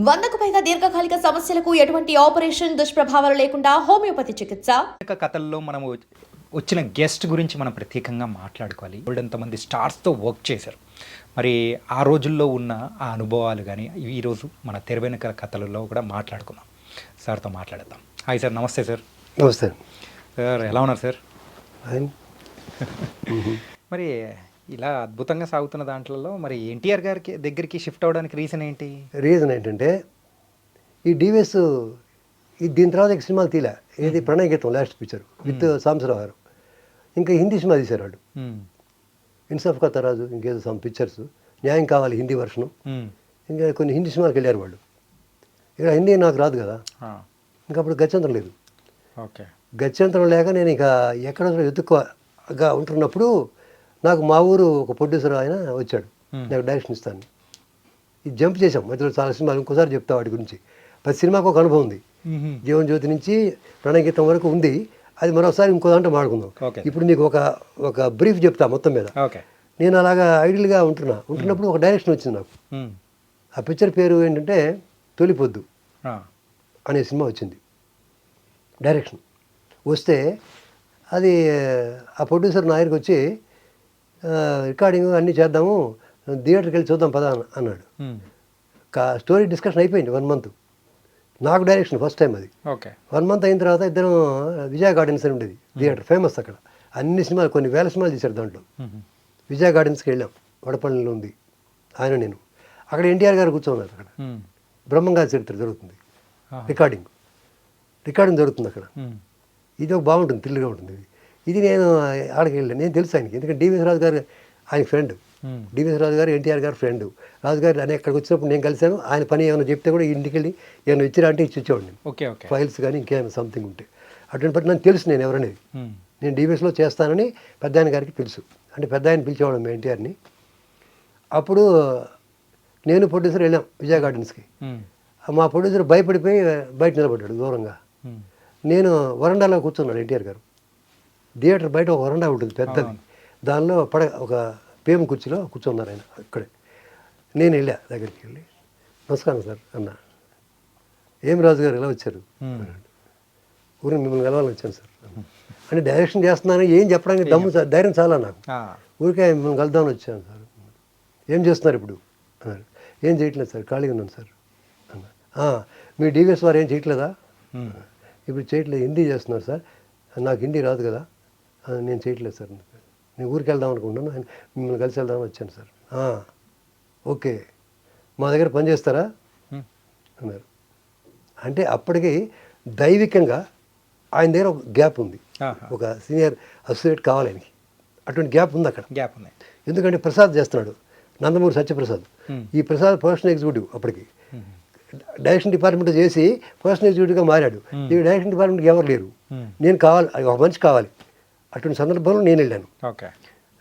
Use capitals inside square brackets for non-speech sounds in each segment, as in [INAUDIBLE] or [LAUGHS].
వందకు పైగా దీర్ఘకాలిక సమస్యలకు ఎటువంటి ఆపరేషన్ దుష్ప్రభావాలు లేకుండా హోమియోపతి చికిత్స? కథల్లో మనం వచ్చిన గెస్ట్ గురించి మనం ప్రత్యేకంగా మాట్లాడుకోవాలి. మంది స్టార్స్తో వర్క్ చేశారు. మరి ఆ రోజుల్లో ఉన్న ఆ అనుభవాలు కానీ ఈరోజు మన తెర వెనుక కథలలో కూడా మాట్లాడుకుందాం. సార్తో మాట్లాడదాం హాయ్ సార్ నమస్తే సార్. నమస్తే. సార్ ఎలా ఉన్నారు సార్? [LAUGHS] మరి ఇలా అద్భుతంగా సాగుతున్న దాంట్లో మరి ఎన్టీఆర్ గారికి దగ్గరికి షిఫ్ట్ అవ్వడానికి రీజన్ ఏంటి? రీజన్ ఏంటంటే ఈ డివిఎస్ ఈ దీని తర్వాత ఇక సినిమాలు తీలే ఏది ప్రణయ గీతం లాస్ట్ పిక్చర్ విత్ సాంబశివరావు గారు. ఇంకా హిందీ సినిమా తీశారు వాడు. మ్మ్. ఇన్సాఫ్ కథరాజు ఇంకేదో సమ్ పిక్చర్స్ న్యాయం కావాలి హిందీ వర్షను. ఇంకా కొన్ని హిందీ సినిమాలకు వెళ్ళారు వాళ్ళు ఇక హిందీ నాకు రాదు కదా. ఇంకా అప్పుడు గత్యంతరం లేదు. ఓకే. గత్యంతరం లేక నేను ఇక ఎక్కడ ఎత్తుక్కుగా ఉంటున్నప్పుడు నాకు మా ఊరు ఒక ప్రొడ్యూసర్ ఆయన వచ్చాడు. నాకు డైరెక్షన్ ఇస్తాను. ఇది జంప్ చేసాం మధ్యలో చాలా సినిమాలు ఇంకోసారి చెప్తా వాటి గురించి. ప్రతి సినిమాకు ఒక అనుభవం ఉంది. జీవన్ జ్యోతి నుంచి ప్రణయగీతం వరకు ఉంది. అది మరోసారి ఇంకో దాంట్లో మాడుకుందాం. ఇప్పుడు నీకు ఒక ఒక బ్రీఫ్ చెప్తా మొత్తం మీద. నేను అలాగా ఐడియల్గా ఉంటున్నా. ఉంటున్నప్పుడు ఒక డైరెక్షన్ వచ్చింది నాకు. ఆ పిక్చర్ పేరు ఏంటంటే తొలిపొద్దు అనే సినిమా వచ్చింది. డైరెక్షన్ వస్తే అది ఆ ప్రొడ్యూసర్ నా దగ్గరికి వచ్చి రికార్డింగ్ అన్నీ చేద్దాము థియేటర్కి వెళ్ళి చూద్దాం పదా అన్న- అన్నాడు. స్టోరీ డిస్కషన్ అయిపోయింది వన్ మంత్ నాకు డైరెక్షన్ ఫస్ట్ టైం అది. ఓకే. వన్ మంత్ అయిన తర్వాత ఇద్దరం విజయ గార్డెన్స్ అని ఉండేది థియేటర్ ఫేమస్ అక్కడ. అన్ని సినిమాలు కొన్ని వేల సినిమాలు తీశారు దాంట్లో. విజయ గార్డెన్స్కి వెళ్ళాం వడపల్లిలో ఉంది ఆయన నేను. అక్కడ ఎన్టీఆర్ గారు కూర్చోన్నారు అక్కడ. మ్మ్. బ్రహ్మంగారి చరిత్ర జరుగుతుంది. రికార్డింగ్ రికార్డింగ్ జరుగుతుంది అక్కడ. ఇది ఒక బాగుంటుంది థ్రిల్గా ఉంటుంది ఇది నేను ఆడకి వెళ్ళాను. నేను తెలుసు ఆయనకి. ఎందుకంటే డివిఎస్ రాజు గారు ఆయన ఫ్రెండ్. డివిఎస్ రాజు గారు ఎన్టీఆర్ గారు ఫ్రెండ్. రాజు గారు అని ఎక్కడికి వచ్చినప్పుడు నేను కలిశాను. ఆయన పని ఏమైనా చెప్తే కూడా ఇంటికి వెళ్ళి ఏమైనా ఇచ్చిరా అంటే ఇచ్చి ఇచ్చేవాడిని ఓకే ఓకే. ఫైల్స్ కానీ ఇంకేమైనా సంథింగ్ ఉంటే. అటువంటి బట్టి నాకు తెలుసు నేను ఎవరనేది. నేను డివిఎస్లో చేస్తానని పెద్ద ఆయన గారికి తెలుసు. అంటే పెద్ద ఆయన పిలిచేవాడు మా ఎన్టీఆర్ని. అప్పుడు నేను ప్రొడ్యూసర్ వెళ్ళాం విజయ గార్డెన్స్కి. మా ప్రొడ్యూసర్ భయపడిపోయి బయట నిలబడ్డాడు దూరంగా. నేను వరండాలో కూర్చున్నాడు ఎన్టీఆర్ గారు. థియేటర్ బయట ఒక వరండా ఉంటుంది పెద్దది. దానిలో పడ ఒక పేమ కుర్చీలో కూర్చున్నారు ఆయన అక్కడే. నేను వెళ్ళా దగ్గరికి వెళ్ళి. నమస్కారం సార్ అన్న. ఏం రాజు గారు ఎలా వచ్చారు. ఊరిని మిమ్మల్ని కలవాలని వచ్చాను సార్. అంటే డైరెక్షన్ చేస్తున్నాను ఏం చెప్పడానికి దమ్ము ధైర్యం చాలా నాకు. ఊరికే మిమ్మల్ని కలుద్దామని వచ్చాను సార్. ఏం చేస్తున్నారు ఇప్పుడు? అన్నారు ఏం చేయట్లేదు సార్ ఖాళీగా ఉన్నాను సార్. అన్నా. "ఆ, మీ డివిఎస్ వారు ఏం చేయట్లేదా. ఇప్పుడు చేయట్లేదు హిందీ చేస్తున్నారు సార్. నాకు హిందీ రాదు కదా. "ఆ, నేను చేయట్లేదు సార్ నేను ఊరికి వెళ్దాం అనుకుంటున్నాను. ఆయన మిమ్మల్ని కలిసి వెళ్దామని వచ్చాను సార్. "ఆ, ఓకే. మా దగ్గర పని చేస్తారా. అన్నారు. అంటే అప్పటికి దైవికంగా ఆయన దగ్గర ఒక గ్యాప్ ఉంది. ఒక సీనియర్ అసోసియేట్ కావాలి ఆయనకి. అటువంటి గ్యాప్ ఉంది అక్కడ. గ్యాప్ ఉంది. ఎందుకంటే ప్రసాద్ చేస్తున్నాడు. నందమూరి సత్యప్రసాద్. ఈ ప్రసాద్ ప్రొఫెషనల్ ఎగ్జిక్యూటివ్ అప్పటికి. డైరెక్షన్ డిపార్ట్మెంట్ చేసి ప్రొఫెషనల్ ఎగ్జిక్యూటివ్గా మారాడు. ఈ డైరెక్షన్ డిపార్ట్మెంట్కి ఎవరు లేరు. నేను కావాలి ఒక మనిషి కావాలి. అటువంటి సందర్భంలో నేను వెళ్ళాను. ఓకే.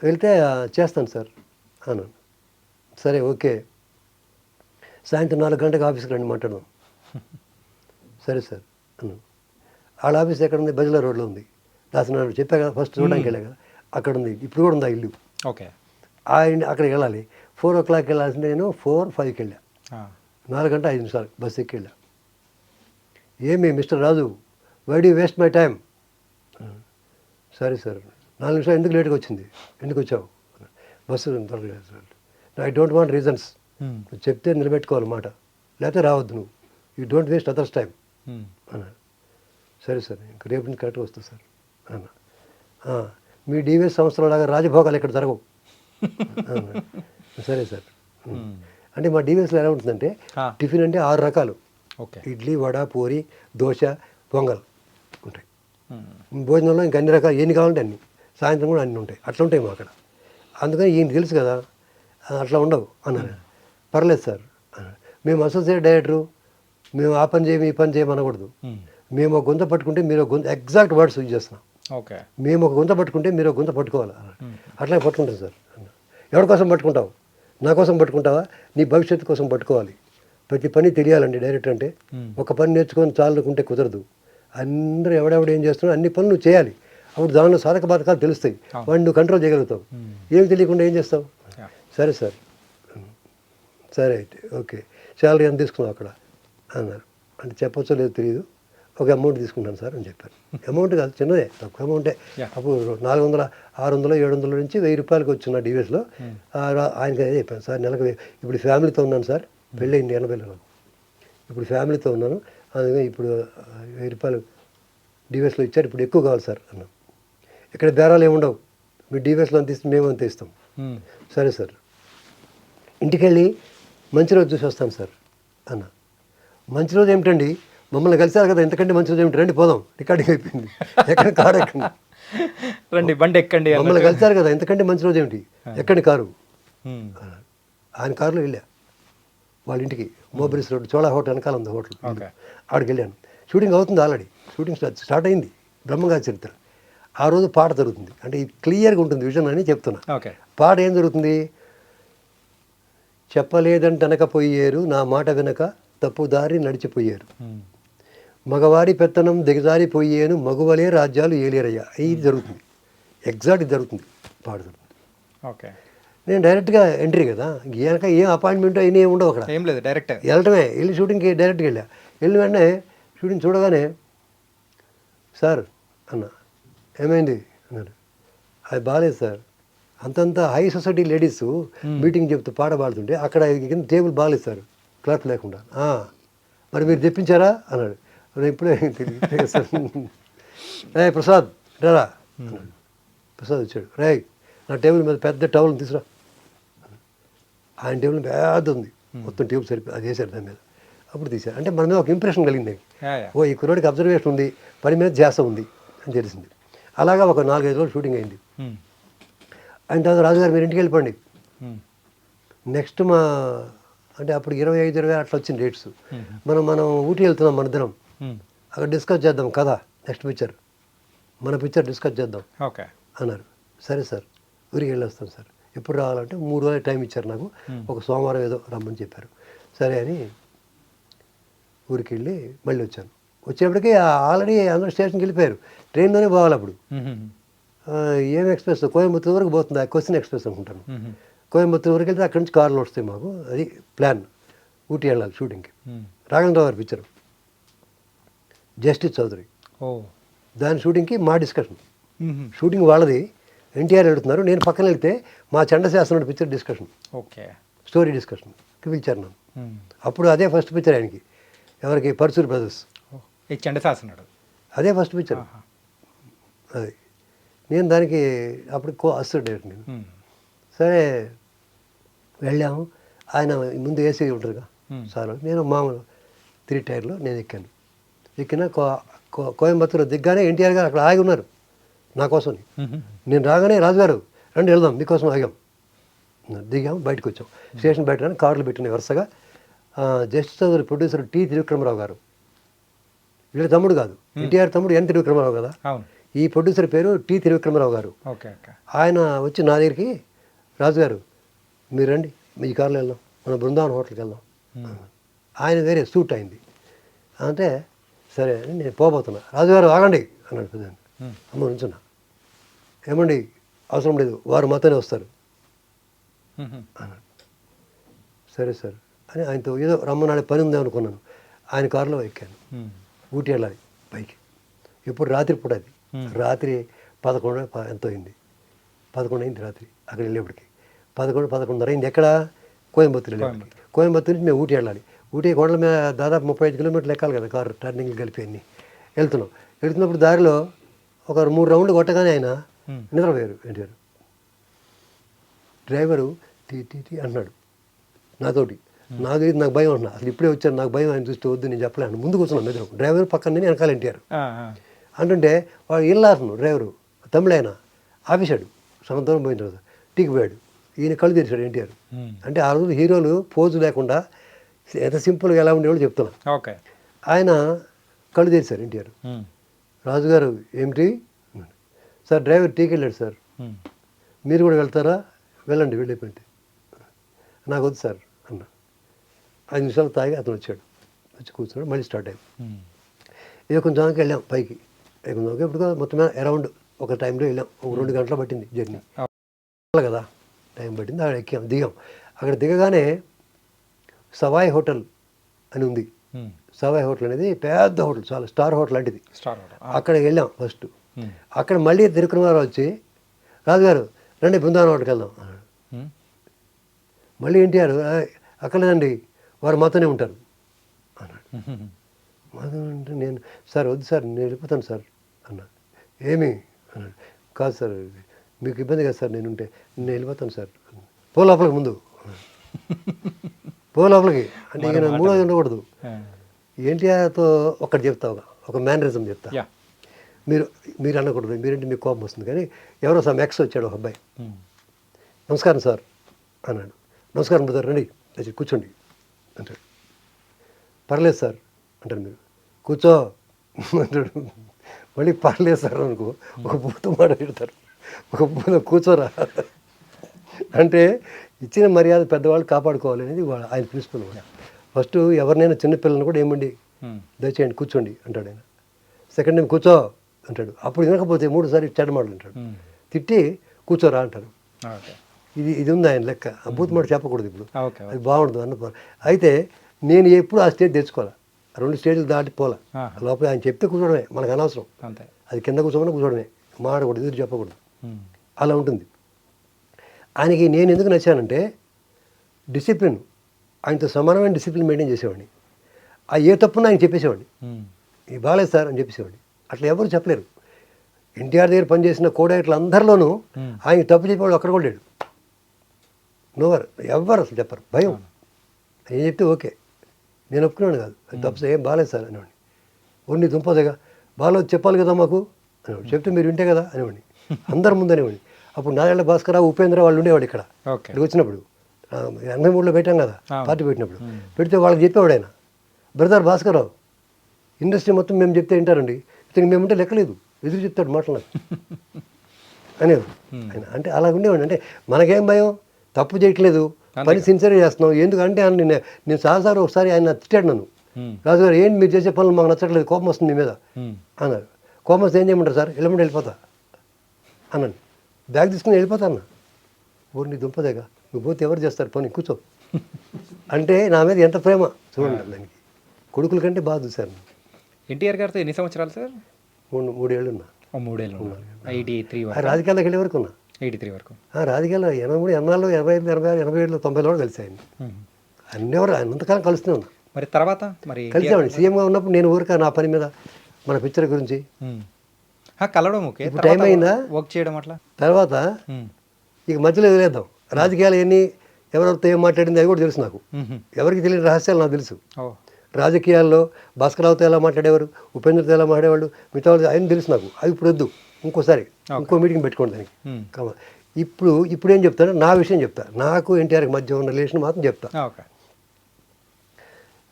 వెళ్తే "ఆ, చేస్తాను సార్ అన్నాను. సరే ఓకే. సాయంత్రం నాలుగు గంటలకు ఆఫీస్కి రండి మాట్లాడదాం సరే సార్ అన్నాను. వాళ్ళ ఆఫీస్ ఎక్కడ ఉంది బజల రోడ్లో ఉంది. దాసనాడు చెప్పా కదా ఫస్ట్ చూడడానికి వెళ్ళా కదా అక్కడ ఉంది ఇప్పుడు కూడా ఉంది ఇల్లు? ఓకే. ఆయన అక్కడికి వెళ్ళాలి. ఫోర్ ఓ క్లాక్ వెళ్ళాల్సింది నేను ఫోర్ ఫైవ్కి వెళ్ళా. నాలుగు గంట ఐదు నిమిషాలు బస్ ఎక్కి వెళ్ళా. ఏమి mister Raju? Why do waste my time సరే సార్. నాలుగు నిమిషాలు ఎందుకు లేట్గా వచ్చింది? ఎందుకు వచ్చావు? Bus I don't want reasons. Hmm. నువ్వు చెప్తే నిలబెట్టుకోవాలి మాట. లేకపోతే రావద్దు నువ్వు. You don't waste others time hmm. అన్నాడు సరే సార్ ఇంక రేపు నుంచి కరెక్ట్గా వస్తా సార్. అన్న. "ఆ, మీ డివిఎస్ సంస్థలో లాగా రాజభోగాలు ఇక్కడ జరగవు. సరే సార్. మ్మ్. అంటే మా డివిఎస్లో ఎలా ఉంటుందంటే. టిఫిన్ అంటే ఆరు రకాలు. ఓకే. ఇడ్లీ వడ పూరి దోశ పొంగల్. ఉంటాయి. భోజనంలో ఇంకా అన్ని రకాలు ఎన్ని కావాలంటే అన్ని. సాయంత్రం కూడా అన్ని ఉంటాయి. అట్లా ఉంటాయి మా అక్కడ. అందుకని ఈయన తెలుసు కదా "ఆ, అట్లా ఉండవు అన్నారు. పర్లేదు సార్. మేము అసోసియేట్ డైరెక్టరు మేము ఆ పని చేయము ఈ పని చేయము అనకూడదు. మ్మ్. ఒక గుంత పట్టుకుంటే మీరు ఒక గుంత ఎగ్జాక్ట్ వర్డ్స్ యూజ్ చేస్తున్నాం. ఓకే. మేము ఒక గుంత పట్టుకుంటే మీరు ఒక గుంత పట్టుకోవాలి. అట్లా పట్టుకుంటాం సార్. ఎవరి కోసం పట్టుకుంటావు? నా కోసం పట్టుకుంటావా? నీ భవిష్యత్తు కోసం పట్టుకోవాలి. ప్రతి పని తెలియాలండి డైరెక్ట్ అంటే. ఒక పని నేర్చుకొని చాలుకుంటే కుదరదు. అందరూ ఎవడెవడు ఏం చేస్తున్నాడో అన్ని పనులు నువ్వు చేయాలి. అప్పుడు దానిలో సాధక బాధకాలు తెలుస్తాయి. వాడిని నువ్వు కంట్రోల్ చేయగలుగుతావు. ఏం తెలియకుండా ఏం చేస్తావు. సరే సార్. సరే అయితే ఓకే. శాలరీ ఎంత తీసుకున్నావు అక్కడ? అన్నారు. అంటే చెప్పొచ్చో లేదో తెలియదు ఒక అమౌంట్ తీసుకుంటాను సార్ అని చెప్పారు. అమౌంట్ కాదు చిన్నదే. తక్కువ అమౌంటే. అప్పుడు నాలుగు వందల ఆరు వందలు ఏడు వందల నుంచి వెయ్యి రూపాయలకి వచ్చిన డివిఎస్లో ఆయనకి అదే చెప్పాను సార్ నెలకు ఇప్పుడు ఫ్యామిలీతో ఉన్నాను సార్. పెళ్ళయింది ఎనభైలో నాకు ఇప్పుడు ఫ్యామిలీతో ఉన్నాను. అందుకే ఇప్పుడు వెయ్యి రూపాయలు డివిఎస్లో ఇచ్చారు ఇప్పుడు ఎక్కువ కావాలి సార్ అన్నాను ఇక్కడ బేరాలు ఏమి ఉండవు. మీ డివిఎస్లో అంత ఇస్తే మేము అంత ఇస్తాం. సరే సార్. ఇంటికి వెళ్ళి మంచి రోజు చూసి వస్తాను సార్ అన్న. మంచి రోజు ఏమిటండి? మమ్మల్ని కలిసారు కదా ఎంతకంటే మంచి రోజు ఏమిటి? రండి పోదాం. రికార్డింగ్ అయిపోయింది. ఎక్కడ కారు ఎక్కండి? రండి బండి ఎక్కండి మమ్మల్ని. కలిసారు కదా ఎంతకంటే మంచి రోజు ఏమిటి? ఎక్కండి కారు. ఆయన కారులో వెళ్ళా. వాళ్ళ ఇంటికి. మోబిలిస్ రోడ్ చోళా హోటల్ వెనకాల ఉంది హోటల్. ఆడికి వెళ్ళాను. షూటింగ్ అవుతుంది ఆల్రెడీ షూటింగ్ స్టార్ట్ స్టార్ట్ అయింది. బ్రహ్మంగారి చరిత్ర. ఆ రోజు పాట జరుగుతుంది. అంటే ఇది క్లియర్గా ఉంటుంది విజన్ అని చెప్తున్నా. ఓకే. పాట ఏం జరుగుతుంది? చెప్పలేదంటనకపోయారు నా మాట వెనక తప్పుదారి నడిచిపోయారు. మగవారి పెత్తనం దిగజారిపోయేను మగువలే రాజ్యాలు ఏలేరయ్యా. ఇది జరుగుతుంది. ఎగ్జాక్ట్ ఇది జరుగుతుంది. పాట జరుగుతుంది. ఓకే. నేను డైరెక్ట్గా ఎంట్రీ కదా. వెనక ఏం అపాయింట్మెంట్ అయినా ఏం ఉండవు అక్కడ. ఏం లేదు డైరెక్ట్ వెళ్ళటమే. వెళ్ళి షూటింగ్కి డైరెక్ట్గా వెళ్ళా. వెళ్ళిన వెంటనే షూటింగ్ చూడగానే సార్ అన్న. ఏమైంది? అన్నారు అది బాగాలేదు సార్. అంతంత హై సొసైటీ లేడీస్ మీటింగ్ చెప్తూ పాట పాడుతుంటే అక్కడ కింద టేబుల్ బాగాలేదు సార్ క్లాత్ లేకుండా. "ఆ, మరి మీరు తెప్పించారా అన్నాడు. "నేను ఇప్పుడే తెలియదు సార్. రే ప్రసాద్ రారా అన్నాడు. ప్రసాద్ వచ్చాడు. రే నా టేబుల్ మీద పెద్ద టవల్ తీసురా ఆయన టేబుల్ పెద్ద ఉంది. మొత్తం టేబుల్ సరిపోయి అది వేశారు దాని మీద. అప్పుడు తీశారు. అంటే మన మీద ఒక ఇంప్రెషన్ కలిగింది. ఓ ఈ కుర్రోడికి అబ్జర్వేషన్ ఉంది పని మీద ధ్యాస ఉంది అని తెలిసింది. అలాగా ఒక నాలుగైదు రోజులు షూటింగ్ అయింది. ఆయన తర్వాత రాజుగారు మీరు ఇంటికి వెళ్ళిపోండి. నెక్స్ట్ మా అంటే అప్పుడు ఇరవై ఐదు ఇరవై అట్లా వచ్చింది డేట్స్ మనం మనం ఊటీ వెళ్తున్నాం మన ఉమ్. అక్కడ డిస్కస్ చేద్దాం కదా నెక్స్ట్ పిక్చర్ మన పిక్చర్ డిస్కస్ చేద్దాం ఓకే. అన్నారు. సరే సార్ ఊరికి వెళ్ళొస్తాం సార్. ఎప్పుడు రావాలంటే మూడు రోజులు టైం ఇచ్చారు నాకు. ఒక సోమవారం ఏదో రమ్మని చెప్పారు. సరే అని ఊరికి వెళ్ళి మళ్ళీ వచ్చాను. వచ్చేప్పటికి ఆల్రెడీ అందరూ స్టేషన్కి వెళ్ళిపోయారు. ట్రైన్లోనే పోవాలి అప్పుడు. ఏం ఎక్స్ప్రెస్? కోయంబత్తూరు వరకు పోతుంది. ఆ క్వశ్చన్ ఎక్స్ప్రెస్ అనుకుంటాను. కోయంబత్తూరు వరకు వెళ్తే అక్కడి నుంచి కార్లు వస్తాయి మాకు. అది ప్లాన్. ఊటీ వెళ్ళాలి షూటింగ్కి. ఉమ్. రాఘవేంద్రరావు గారి పిక్చర్ జస్టిస్ చౌదరి. దాని షూటింగ్కి మా డిస్కషన్. షూటింగ్ వాళ్ళది. ఎన్టీఆర్ వెళ్తున్నారు నేను పక్కన వెళ్తే మా చండశాస్త్రం పిక్చర్ డిస్కషన్. ఓకే. స్టోరీ డిస్కషన్కి పిలిచారు నన్ను. అప్పుడు అదే ఫస్ట్ పిక్చర్ ఆయనకి. ఎవరికి? పర్సూర్ బ్రదర్స్. ఈ చండశాసనుడు అదే ఫస్ట్ పిక్చర్. అది. నేను దానికి అప్పుడు కో డైరెక్టర్ నేను. సరే వెళ్ళాము. ఆయన ముందు ఏసీ Hmm. సార్. నేను మామూలు త్రీ టైర్లో నేను ఎక్కాను. ఎక్కిన కో కోయంబత్తూరు దిగ్గానే ఎన్టీఆర్ గారు అక్కడ ఆగి ఉన్నారు నా కోసం. నేను రాగానే రాజుగారు రండి వెళ్దాం మీకోసం ఆగాం. దిగాం బయటకు వచ్చాం. స్టేషన్ బయట కార్లు పెట్టినాయి వరుసగా Justice Chowdary producer T Trivikramarao గారు. వీళ్ళ తమ్ముడు కాదు. ఎన్టీఆర్ తమ్ముడు ఎన్ త్రివిక్రమరావు కదా. ఈ ప్రొడ్యూసర్ పేరు టి త్రివిక్రమరావు గారు. ఆయన వచ్చి నా దగ్గరికి రాజుగారు మీరు రండి మీ కార్లో వెళ్దాం. మన బృందావన్ హోటల్కి వెళ్దాం. ఆయన వేరే సూట్ అయింది. అంటే సరే అని నేను పోబోతున్నా. రాజుగారు ఆగండి అన్నాడు. ఉమ్. అమ్మ నుంచున్నా ఏమండి అవసరం లేదు వారు మాతోనే వస్తారు. అన్నాడు. సరే సార్. అని ఆయనతో ఏదో రమ్మనాడే పని ఉంది అనుకున్నాను. ఆయన కారులో ఎక్కాను. ఊటీ వెళ్ళాలి పైకి. ఇప్పుడు రాత్రి పూట అది. రాత్రి పదకొండు ఎంతో అయింది. పదకొండు అయింది రాత్రి అక్కడ వెళ్ళేప్పటికి. పదకొండు పదకొండున్నర అయింది. ఎక్కడ? కోయంబత్తూరు వెళ్ళేప్పటికి. కోయంబత్తూరు. నుంచి మేము ఊటీ వెళ్ళాలి. ఊటీ కొండల మీద దాదాపు ముప్పై ఐదు కిలోమీటర్లు ఎక్కాలి కదా కారు టర్నింగ్లు కలిపి అన్ని. వెళ్తున్నాం. వెళ్తున్నప్పుడు దారిలో ఒక మూడు రౌండ్లు కొట్టగానే ఆయన. నిద్రపోయారు NTR driver tea tea tea అన్నాడు నాతోటి. నాకు తెలియదు నాకు భయం అంటున్నా అసలు ఇప్పుడే వచ్చాను నాకు భయం ఆయన చూస్తే వద్దు నేను చెప్పలేను ముందు కూర్చున్నాను ఎదురు డ్రైవర్ పక్కన నేను వెనకాల ఎన్టీఆర్. అంటుంటే వాడు ఇల్లాసను డ్రైవరు తమిళైన ఆపేశాడు. సగం దూరం పోయిన తర్వాత టీకి పోయాడు. ఈయన కళ్ళు తెరిచాడు ఎన్టీఆర్. అంటే ఆ రోజు హీరోలు పోజు లేకుండా ఎంత సింపుల్గా ఎలా ఉండేవాళ్ళు చెప్తున్నా. ఓకే. ఆయన కళ్ళు తెరిచారు ఎన్టీఆర్. రాజుగారు ఏమిటి. సార్ డ్రైవర్ టీకి వెళ్ళాడు సార్. మీరు కూడా వెళ్తారా? వెళ్ళండి వెళ్ళిపోయింది. నాకు వద్దు సార్. అన్న ఐదు నిమిషాలు తాగి అతను వచ్చాడు. వచ్చి కూర్చున్నాడు. మళ్ళీ స్టార్ట్ ఉమ్. ఇక కొంచెం వెళ్ళాం పైకి. కొంచెం ఇప్పుడు మొత్తం అరౌండ్ ఒక టైంలో వెళ్ళాం. ఒక రెండు గంటలు పట్టింది జర్నీ. కదా. టైం పట్టింది అక్కడ ఎక్కాం దిగాం. అక్కడ దిగగానే సవాయ్ హోటల్ అని ఉంది. సవాయ్ హోటల్ అనేది పెద్ద హోటల్ చాలా స్టార్ హోటల్ లాంటిది. అక్కడికి వెళ్ళాం ఫస్ట్. అక్కడ మళ్ళీ తిరుకుమారావు వచ్చి రాజుగారు రండి బృందావనం హోటల్కి వెళ్దాం. మళ్ళీ ఎన్టీఆర్ "ఆ, అక్కడ లేదండి వారు మాతోనే ఉంటారు. అన్నాడు. మాతో అంటే నేను సార్ వద్దు సార్ నేను వెళ్ళిపోతాను సార్ అన్నా ఏమి? అన్నాడు. కాదు సార్ మీకు ఇబ్బంది కదా సార్ నేను ఉంటే నేను వెళ్ళిపోతాను సార్ పో లోపలికి ముందు. పో లోపలికి. అంటే ఇక నేను మూడోది ఉండకూడదు. ఎన్టీఆర్తో ఒకటి చెప్తా ఒక- మేనరిజం చెప్తా. మీరు మీరు అనకూడదు మీరేంటి మీకు కోపం వస్తుంది కానీ ఎవరో సమ్ ఎక్స్ వచ్చాడు ఒక అబ్బాయి. నమస్కారం సార్ అన్నాడు. నమస్కారం బ్రదర్ రండి కూర్చోండి. అంటాడు. పర్లేదు సార్ అంటారు మీరు. కూర్చో అంటాడు. మళ్ళీ పర్లేదు సార్ అనుకో ఒక పూత మాట పెడతారు. ఒక పూత కూర్చోరా. అంటే ఇచ్చిన మర్యాద పెద్దవాళ్ళు కాపాడుకోవాలి అనేది వాళ్ళ ఆయన ప్రిన్సిపల్ ఫస్ట్ ఎవరినైనా చిన్నపిల్లలను కూడా ఏమండి. దయచేయండి కూర్చోండి అంటాడు ఆయన. సెకండ్ టైం కూర్చో అంటాడు. అప్పుడు వినకపోతే మూడుసారి చెడ్డమాటలు అంటాడు. తిట్టి కూర్చోరా అంటారు. ఇది ఇది ఉంది ఆయన లెక్క. బూత్ మాట చెప్పకూడదు ఇప్పుడు. అది బాగుండదు అన్న అయితే నేను ఎప్పుడు ఆ స్టేజ్ తెచ్చుకోవాలా? రెండు స్టేజ్లు దాటి పోలా. లోపల ఆయన చెప్తే కూర్చోవడమే మనకు అనవసరం. అది కింద కూర్చోమని కూర్చోవడమే. మాడకూడదు ఎదురు చెప్పకూడదు. అలా ఉంటుంది. ఆయనకి నేను ఎందుకు నచ్చానంటే డిసిప్లిన్. ఆయనతో సమానమైన డిసిప్లిన్ మెయింటైన్ చేసేవాడిని. ఆ ఏ తప్పున్నా ఆయన చెప్పేసేవాడిని. ఇది బాగాలేదు సార్ అని చెప్పేసేవాడిని. అట్లా ఎవరు చెప్పలేరు. ఎన్టీఆర్ దగ్గర పనిచేసిన కోడైట్లు అందరిలోనూ. ఆయన తప్పు చెప్పేవాడు ఒక్కడ కూడా లేడు. నోవర్ ఎవ్వరు అసలు చెప్పరు భయం. ఏం చెప్తే ఓకే. నేను ఒప్పుకున్నాను కాదు. తప్పు ఏం బాగాలేదు సార్ అనేవాడిని. ఓన్లీ దుంపదేగా బాగాలేదు చెప్పాలి కదా మాకు? అనేవాడు చెప్తే మీరు వింటే కదా? అనేవాడిని. అందరి ముందు అనేవాడిని. అప్పుడు నారాయణ భాస్కర్ ఉపేంద్ర వాళ్ళు ఉండేవాడు ఇక్కడ. ఓకే. ఇక్కడికి వచ్చినప్పుడు. ఎనభై మూడులో పెట్టాం కదా. పార్టీ పెట్టినప్పుడు. పెడితే వాళ్ళకి చెప్పేవాడు ఆయన. బ్రదర్ భాస్కర్రావు ఇండస్ట్రీ మొత్తం మేము చెప్తే వింటారండి. ఇతనికి మేముంటే లెక్కలేదు. ఎదురు చెప్తాడు మాటలు [LAUGHS] అనేవాడు. ఆయన అంటే అలా ఉండేవాడు అంటే మనకేం భయం? తప్పు చేయట్లేదు. పని సిన్సియర్గా చేస్తున్నాం ఎందుకంటే ఆయన నేను నేను సహసారి ఒకసారి ఆయన తిట్టాడు నన్ను. రాజుగారు ఏంటి మీరు చేసే పనులు మాకు నచ్చట్లేదు. కోపం వస్తుంది మీ మీద. అన్నారు కోపం వస్తే ఏం చేయమంటారు సార్? వెళ్ళమంటే వెళ్ళిపోతా. అన్నాను బ్యాగ్ తీసుకుని వెళ్ళిపోతా అన్న. ఊరు నీ దుంపదేగా. నువ్వు పోతే ఎవరు చేస్తారు పని? కూర్చో. [LAUGHS] అంటే నా మీద ఎంత ప్రేమ? చూడండి దానికి కొడుకుల కంటే బాగా చూశారు ఎన్టీఆర్ గారితో ఎన్ని సంవత్సరాలు సార్? మూడు మూడేళ్ళు ఉన్నా. మూడేళ్ళు రాజకీయాల్లోకి వెళ్ళే వరకు ఉన్నా. ఎయిటీ త్రీ వరకు. రాజకీయాల్లో ఎనభై మూడు ఎనభై నాలుగు ఎనభై ఐదు ఎనభై ఆరు ఎనభై ఏడులో తొంభైలో కూడా కలిసి ఆయన. ఉమ్. అన్ని ఎవరు అంతకాలం కలుస్తూనే ఉన్నా మరి తర్వాత మరి కలిసేవాడిని. సీఎంగా ఉన్నప్పుడు నేను ఊరిక నా పని మీద మన పిక్చర్ గురించి. కలవడం ఓకే. టైం అయిందా? వర్క్ చేయడం అట్లా? తర్వాత. ఇక మధ్యలో వదిలేద్దాం. రాజకీయాలు ఎన్ని ఎవరెవరితో ఏం మాట్లాడింది అవి కూడా తెలుసు నాకు. ఎవరికి తెలియని రహస్యాలు నాకు తెలుసు. రాజకీయాల్లో భాస్కరరావుతో ఎలా మాట్లాడేవారు ఉపేంద్రతో ఎలా మాట్లాడేవాళ్ళు మిగతా ఆయన తెలుసు నాకు. అది ఇప్పుడు వద్దు. ఇంకోసారి ఇంకో మీటింగ్ పెట్టుకోండి దానికి. కామ ఇప్పుడు ఇప్పుడు ఏం చెప్తాను నా విషయం చెప్తా. నాకు ఎన్టీఆర్కి మధ్య ఉన్న రిలేషన్ మాత్రం చెప్తా.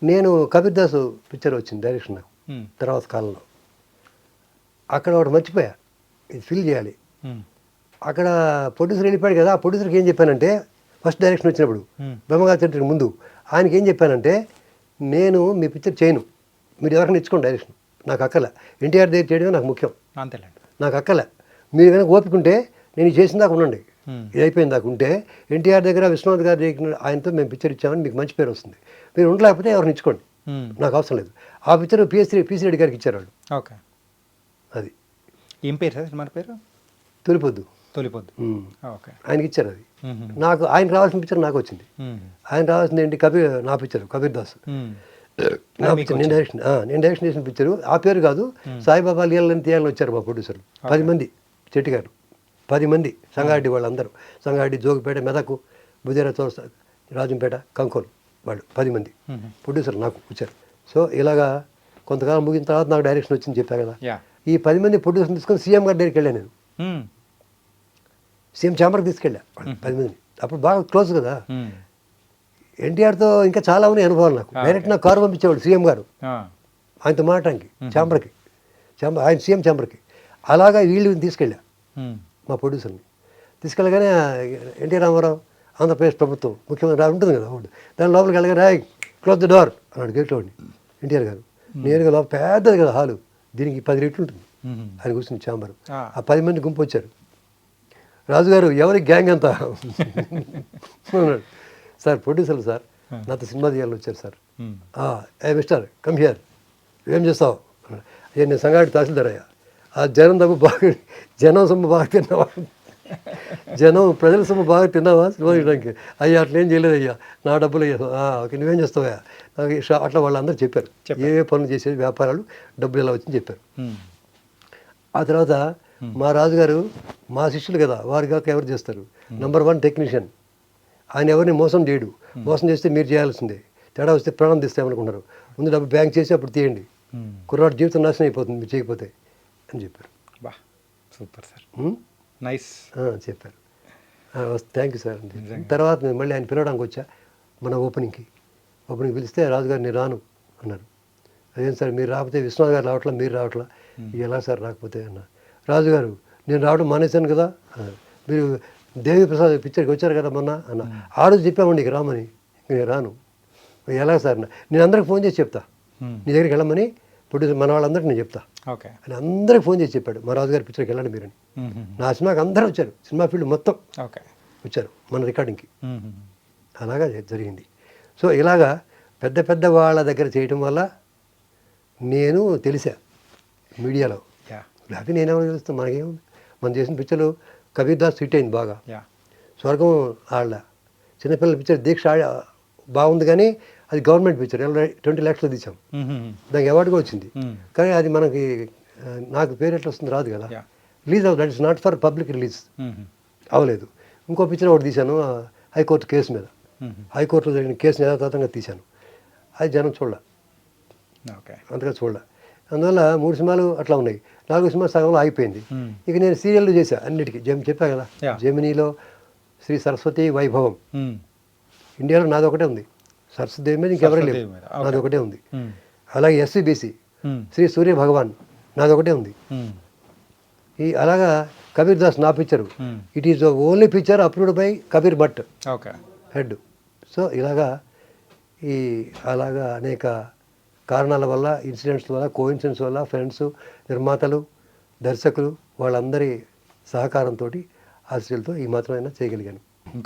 నేను కబీర్ దాస్ పిక్చర్ వచ్చింది డైరెక్షన్ నాకు. తర్వాత కాలంలో. అక్కడ ఒకటి మర్చిపోయా. ఇది ఫిల్ చేయాలి. అక్కడ ప్రొడ్యూసర్ వెళ్ళిపోయాడు కదా ఆ ప్రొడ్యూసర్కి ఏం చెప్పానంటే ఫస్ట్ డైరెక్షన్ వచ్చినప్పుడు. బ్రహ్మగారి చరిత్రకు ముందు ఆయనకి ఏం చెప్పానంటే నేను మీ పిక్చర్ చేయను. మీరు ఎవరికైనా ఇచ్చుకోండి డైరెక్షన్ నాకు అక్కల ఎన్టీఆర్ దగ్గర చేయడమే నాకు ముఖ్యం. అంతేలేండి. నాకు అక్కల మీరు కనుక ఓపికంటే నేను ఇది చేసిన దాకా ఉండండి. ఇది అయిపోయిన దాకా ఉంటే ఎన్టీఆర్ దగ్గర విశ్వనాథ్ గారి దగ్గర ఆయనతో మేము పిక్చర్ ఇచ్చామని మీకు మంచి పేరు వస్తుంది. మీరు ఉండలేకపోతే ఎవరిని ఇచ్చుకోండి. నాకు అవసరం లేదు. ఆ పిక్చర్ పిఎస్సీ పిసి రెడ్డి గారికి ఇచ్చారు వాళ్ళు. ఓకే. అది. ఏం పేరు సార్ మన పేరు? తొలిపొద్దు. తొలిపొద్దు. ఓకే. ఆయనకి ఇచ్చారు అది. నాకు ఆయన రావాల్సిన పిక్చర్ నాకు వచ్చింది. ఆయన రావాల్సింది ఏంటి? కబీర్ నా పిక్చర్ కబీర్ దాస్. నేను డైరెక్షన్ ఆ, నేను డైరెక్షన్ చేసిన పిక్చర్ ఆ పేరు కాదు సాయిబాబా లీలని తీయాలని వచ్చారు మా ప్రొడ్యూసర్ పది మంది చెట్టి గారు పది మంది సంగారెడ్డి వాళ్ళందరూ. సంగారెడ్డి జోగిపేట మెదకు బుదేరా చౌరస్తా రాజంపేట కంకోల్ వాళ్ళు పది మంది. ఉహు. ప్రొడ్యూసర్ నాకు వచ్చారు. సో ఇలాగా కొంతకాలం ముగిన తర్వాత నాకు డైరెక్షన్ వచ్చింది చెప్పా కదా. ఈ పది మంది ప్రొడ్యూసర్ తీసుకొని సీఎం గారి దగ్గరికి వెళ్ళాను నేను. సీఎం ఛాంబర్కి తీసుకెళ్ళా. పది మందిని అప్పుడు బాగా క్లోజ్ కదా. ఎన్టీఆర్తో ఇంకా చాలా ఉన్నాయి అనుభవాలు నాకు. డైరెక్ట్ నాకు కారు పంపించేవాడు సీఎం గారు. ఆయనతో మాట్లాడానికి ఛాంబర్కి. ఛాంబర్ ఆయన సీఎం ఛాంబర్కి. అలాగా వీళ్ళు తీసుకెళ్ళా. మా ప్రొడ్యూసర్ని. తీసుకెళ్ళగానే ఎన్టీ రామారావు ఆంధ్రప్రదేశ్ ప్రభుత్వం ముఖ్యమంత్రి ఉంటుంది కదా అవును. దాని లోపలికి వెళ్ళగానే క్లోజ్ ద డోర్ అన్నాడు గేట్లో ఎన్టీఆర్ గారు. నేరుగా లోపల పెద్దది కదా హాలు. దీనికి పది రెట్లు ఉంటుంది. ఆయన కూర్చుని ఛాంబర్. ఆ. ఆ పది మంది గుంపు వచ్చారు. రాజుగారు ఎవరి గ్యాంగ్ అంతా? [LAUGHS] అన్నాడు. సార్ ప్రొడ్యూసర్లు సార్ నాతో సినిమా తీయాలని వచ్చారు సార్. ఏ మిస్టర్ కమ్ హియర్ ఏం చేస్తావు. అయ్యా నేను సంగాటి తహసీల్దార్ అయ్యా. ఆ జనం డబ్బు బాగా జనం సొమ్ము బాగా తిన్నావా? జనం ప్రజల సొమ్ము బాగా తిన్నావా సినిమా తీయడానికి? అయ్యా అట్లా ఏం చేయలేదు అయ్యా. నా డబ్బులు అయ్యా. "ఆ, ఓకే నువ్వేం చేస్తావా? నాకు అట్లా వాళ్ళందరూ చెప్పారు. ఏ ఏ పనులు చేసేది వ్యాపారాలు డబ్బులు ఎలా వచ్చింది చెప్పారు. ఆ తర్వాత మా రాజుగారు మా శిష్యులు కదా వారి కాక ఎవరు చేస్తారు? నంబర్ వన్ టెక్నీషియన్ ఆయన ఎవరిని మోసం చేయడు. మోసం చేస్తే మీరు చేయాల్సిందే. తేడా వస్తే ప్రాణం తీస్తామనుకుంటారు. ముందు డబ్బు బ్యాంక్ చేసి అప్పుడు తీయండి. కుర్రాడు జీవితం నాశనం అయిపోతుంది. మీరు చేయకపోతే అని చెప్పారు. బా సూపర్ సార్? నైస్. చెప్పారు. థ్యాంక్ యూ సార్ తర్వాత నేను మళ్ళీ ఆయన పిలవడానికి వచ్చా. మన ఓపెనింగ్కి. ఓపెనింగ్ పిలిస్తే రాజుగారు నేను రాను అన్నారు. అదేం సార్ మీరు రాకపోతే విశ్వనాథ్ గారు రావట్లా మీరు రావట్లా? ఎలా సార్ రాకపోతే? అన్న. రాజుగారు నేను రావడం మానేశాను కదా మీరు దేవి ప్రసాద్ పిక్చర్కి వచ్చారు కదా మొన్న అన్న. ఆ రోజు చెప్పామండి ఇక రామని. నేను రాను. ఎలా సార్ అన్న. నేను అందరికి ఫోన్ చేసి చెప్తా. నీ దగ్గరికి వెళ్ళమని ప్రొడ్యూసర్ మన వాళ్ళందరికీ నేను చెప్తా. ఓకే. అని అందరికి ఫోన్ చేసి చెప్పాడు. మా రాజుగారి పిక్చర్కి వెళ్ళండి మీరని. నా సినిమాకి అందరూ వచ్చారు. సినిమా ఫీల్డ్ మొత్తం ఓకే. వచ్చారు మన రికార్డింగ్కి. అలాగా జరిగింది. సో ఇలాగా పెద్ద పెద్ద వాళ్ళ దగ్గర చేయటం వల్ల నేను తెలిసా మీడియాలో. యా. లేకపోతే నేనేమో తెలుస్తాను? మనకేం మనం చేసిన పిక్చర్లు కబీర్ దాస్ హిట్ అయింది బాగా. స్వర్గం ఆడ చిన్నపిల్లల పిక్చర్ దీక్ష ఆడ బాగుంది కానీ అది గవర్నమెంట్ పిక్చర్ ట్వంటీ ల్యాక్స్లో తీసాం. దానికి అవార్డు కూడా వచ్చింది. కానీ అది మనకి నాకు పేరు ఎట్లా వస్తుంది రాదు కదా. రిలీజ్ అవ్వదు. That is not for public release. అవ్వలేదు. ఇంకో పిక్చర్ ఒకటి తీశాను హైకోర్టు కేసు మీద. హైకోర్టులో జరిగిన కేసుని యథాతథంగా తీశాను. అది జనం చూడాల. ఓకే. అంతగా చూడాల. అందువల్ల మూడు సినిమాలు అట్లా ఉన్నాయి నాలుగు సినిమా సగంలో ఆగిపోయింది. ఇక నేను సీరియల్ చేశా అన్నిటికీ జెమ్ చెప్పా కదా. జెమినీలో శ్రీ సరస్వతి వైభవం. ఇండియాలో నాది ఒకటే ఉంది సరస్వతి మీద ఇంకెవరే okay. నాది ఒకటే ఉంది. అలాగే ఎస్సీబీసీ. శ్రీ సూర్య భగవాన్ నాది ఒకటే ఉంది. ఈ అలాగా కబీర్ దాస్ నా picture. It is only picture approved by Kabir Bhatt head so ఇలాగా ఈ అలాగా అనేక కారణాల వల్ల ఇన్సిడెంట్స్ వల్ల కోఇన్సిడెంట్స్ వల్ల ఫ్రెండ్స్ నిర్మాతలు దర్శకులు వాళ్ళందరి సహకారంతో ఆశలతో ఈ మాత్రమైనా చేయగలిగాను.